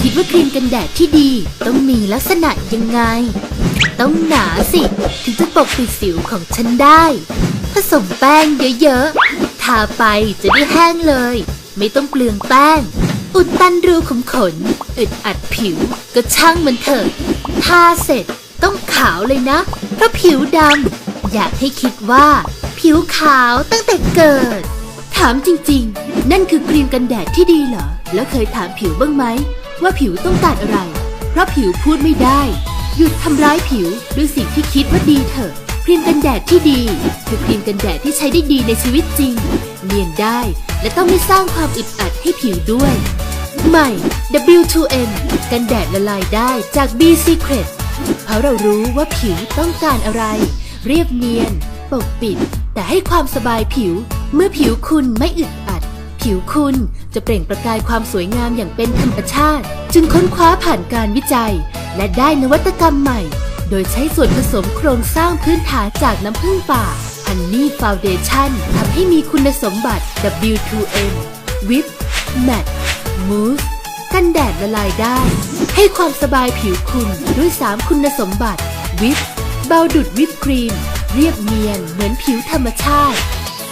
คิดว่าครีมกันแดดที่ดี ต้องมีลักษณะยังไง ต้องหนาสิ ถึงจะปกปิดสิวของฉันได้ ผสมแป้งเยอะๆ ทาไปจะได้แห้งเลย ไม่ต้องเปลืองแป้ง อุดตันรูขุมขน อึดอัดผิว ก็ช่างมันเถอะ ทาเสร็จต้องขาวเลยนะ เพราะผิวดำ อยากให้คิดว่า ผิวขาวตั้งแต่เกิด ถามจริง ๆ นั่นคือครีมกันแดดที่ดีเหรอ แล้วเคยถามผิวบ้างไหม ว่าผิวต้องการอะไร เพราะผิวพูดไม่ได้ หยุดทำร้ายผิวด้วยสิ่งที่คิดว่าดีเถอะครีมกันแดดที่ดี คือครีมกันแดดที่ใช้ได้ดีในชีวิตจริง เนียนได้และต้องไม่สร้างความอึดอัดให้ผิวด้วย ใหม่ W2M กันแดดละลายได้จาก B Secret เพราะเรารู้ว่าผิวต้องการอะไร เรียบเนียน ปกปิด แต่ให้ความสบายผิว เมื่อผิวคุณไม่อึดอัด ผิวคุณจะเปล่งประกายความสวยงามอย่างเป็นธรรมชาติ จึงค้นคว้าผ่านการวิจัย และได้นวัตกรรมใหม่ โดยใช้ส่วนผสมโครงสร้างพื้นฐานจากน้ำผึ้งป่า Honey Foundation ทำให้มีคุณสมบัติ W2M Whip Matte Mousse กันแดดละลายได้ ให้ความสบายผิวคุณด้วย 3 คุณสมบัติ วิปเบาดุดวิปครีม เรียบเนียนเหมือนผิวธรรมชาติ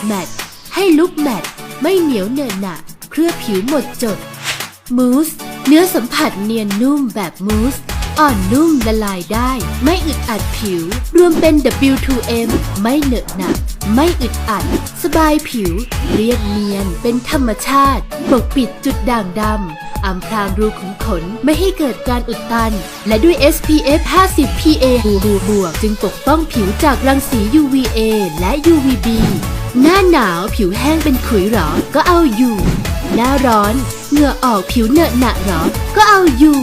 แมตให้ลุกแมต ไม่เหนียวเหนอะหนะเคลือบผิวหมดจด มูส เนื้อสัมผัสเนียนนุ่มแบบมูส อ่อนนุ่มละลายได้ ไม่อึดอัดผิว รวมเป็น W2M ไม่เหนอะหนะไม่อึดอัด สบายผิว เรียบเนียนเป็นธรรมชาติ ปกปิดจุดด่างดำอำพรางรูขุมขนไม่ให้เกิดการอุดตัน และด้วย SPF 50 PA บวกจึงปกป้องผิวจากรังสี UVA และ UVB หน้าหนาวผิวแห้งเป็นขุยหรอ ก็เอาอยู่ หน้าร้อนเหงื่อออกผิวเหนอะหนะหรอ ก็เอาอยู่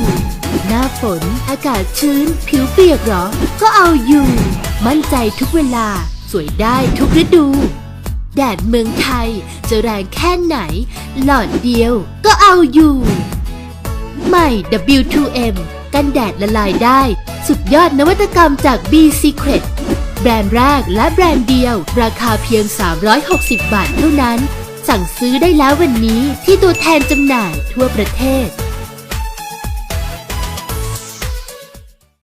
หน้าฝนอากาศชื้น ผิวเปียกหรอ ก็เอาอยู่ มั่นใจทุกเวลา สวยได้ทุกฤดู แดดเมืองไทยจะแรงแค่ไหน หลอดเดียวก็เอาอยู่ ใหม่ W2M กันแดดละลายได้ สุดยอดนวัตกรรมจาก B Secret แบรนด์แรกและแบรนด์เดียว ราคาเพียง 360 บาทเท่านั้น สั่งซื้อได้แล้ววันนี้ที่ตัวแทนจำหน่ายทั่วประเทศ